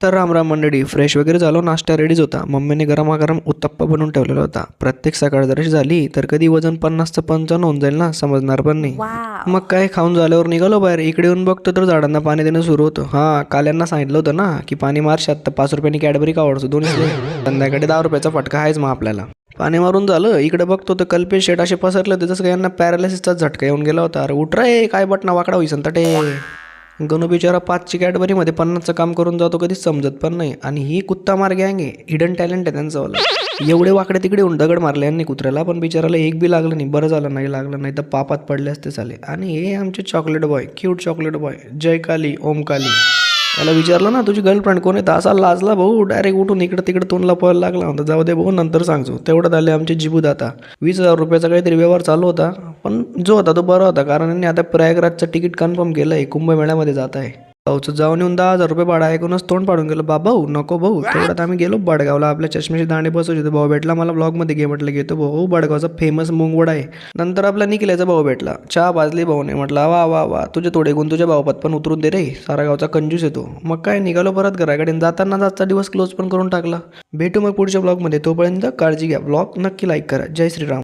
तर रामराम मंडळी फ्रेश वगैरे झालो नाश्ता रेडीच होता. मम्मीने गरमागरम उत्तप्पा बनवून ठेवलेला होता. प्रत्येक सकाळ जरी झाली तर कधी वजन पन्नासचं पंचावन्न होऊन जाईल ना समजणार पण नाही. मग काय खाऊन झाल्यावर निघालो बाहेर. इकडे येऊन बघतो तर झाडांना पाणी देणं सुरू होतं. हा काल यांना सांगितलं होतं ना की पाणी मारशात तर पाच रुपयांनी कॅडबरी का आवडतो दोन्ही संध्याकाळी दहा रुपयाचा फटका आहेच मग आपल्याला. पाणी मारून झालं इकडे बघतो तर कल्पेश शेट असे पसरले होते जसं काय यांना पॅरालिसिसचा झटका येऊन गेला होता. अरे उठ रे काय बटना वाकडा होई संतटे गणू बिचारा पाचची कॅडबरीमध्ये पन्नासचं काम करून जातो कधीच समजत पण नाही. आणि ही कुत्ता मार्गे आहे हिडन टॅलेंट आहे त्यांचं वाला. एवढे वाकडे तिकडे येऊन दगड मारले यांनी कुत्र्याला पण बिचाराला एक बी लागलं नाही. बरं झालं नाही लागलं नाही. तर पापात पडले असते चाले आणि हे आमचे chocolate boy cute chocolate boy जय काली ओम काली त्याला विचारलं ना तुझी गर्लफ्रेंड कोण आहे? तर असा लाजला भाऊ डायरेक्ट उठून इकडं तिकडं तोंडला पळायला लागला होता. जाऊ दे भाऊ नंतर सांगतो. तेवढं आले आमचे जिबू दाता. वीस हजार रुपयाचा काहीतरी व्यवहार चालू होता पण जो होता तो बरा होता कारण यांनी आता प्रयागराजचं तिकीट कन्फर्म केलं आहे कुंभमेळ्यामध्ये जात आहे भाऊचं जाऊन येऊन दहा हजार रुपये भाडा ऐकूनच तोंड पाडून गेलं. बाबा भाऊ नको भाऊ तेवढ्यात आम्ही गेलो बडगावला. आपल्या चष्मेची दाणे बसवले होते. भाऊ भेटला मला ब्लॉगमध्ये घे म्हटलं घेतो भाऊ बडगावचा फेमस मुंगवडा आहे. नंतर आपला निखिल्याचा भाऊ भेटला. चहा भाजली भाऊने. म्हटलं वा वा वा तुझे थोडे गुण तुझ्या भाऊपात पण उतरून दे रे. सारा गावचा कंजूस येतो मग काय निघालो परत घराकडे जाताना आजचा दिवस क्लोज पण करून टाकला. भेटू मग पुढच्या ब्लॉगमध्ये तोपर्यंत काळजी घ्या. ब्लॉग नक्की लाईक करा. जय श्रीराम.